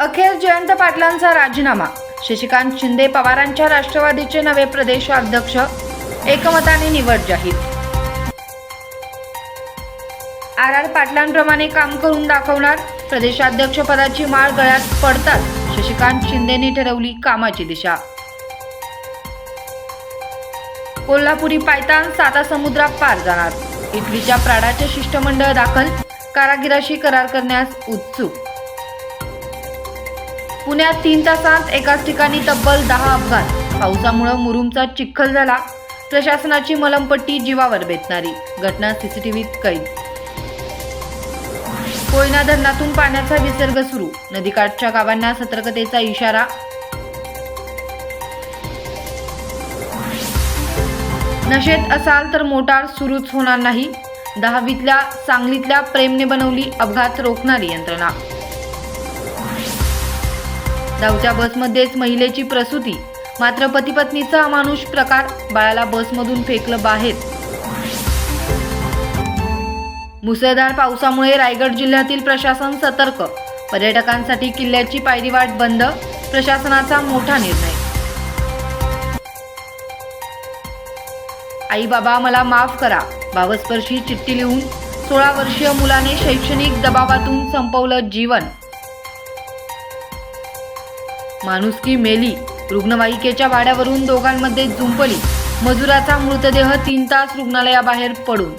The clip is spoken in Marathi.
अखेर जयंत पाटलांचा राजीनामा. शशिकांत शिंदे पवारांच्या राष्ट्रवादीचे नवे प्रदेशाध्यक्ष एकमताने निवड जाहीर. आर आर पाटलांप्रमाणे काम करून दाखवणार प्रदेशाध्यक्ष पदाची माळ गळ्यात पडताच शशिकांत शिंदेने ठरवली कामाची दिशा. कोल्हापुरी पायतान साता समुद्रात पार जाणार. इटलीच्या प्राडाचे शिष्टमंडळ दाखल कारागिराशी करार करण्यास उत्सुक. पुण्यात तीन तासात एकाच ठिकाणी तब्बल दहा अपघात. पावसामुळं मुरुमचा चिखल झाला. प्रशासनाची मलमपट्टी जीवावर बेतणारी. घटना सीसीटीव्हीत कैद. कोयना धरणातून पाण्याचा विसर्ग सुरू. नदीकाठच्या गावांना सतर्कतेचा इशारा. नशेत असाल तर मोटार सुरूच होणार नाही. दहावीतल्या सांगलीतल्या प्रेमने बनवली अपघात रोखणारी यंत्रणा. धावच्या बसमध्येच महिलेची प्रसूती. मात्र पतीपत्नीचा अमानुष प्रकार बाळाला बसमधून फेकलं बाहेर. मुसळधार पावसामुळे रायगड जिल्ह्यातील प्रशासन सतर्क. पर्यटकांसाठी किल्ल्याची पायरीवाट बंद प्रशासनाचा मोठा निर्णय. आई बाबा मला माफ करा भावस्पर्शी चिठ्ठी लिहून सोळा वर्षीय मुलाने शैक्षणिक दबावातून संपवलं जीवन. माणुसकी मेली. रुग्णवाहिकेच्या वाड्यावरून दोघांमध्ये झुंपली मजुराचा मृतदेह तीन तास रुग्णालयाबाहेर पडून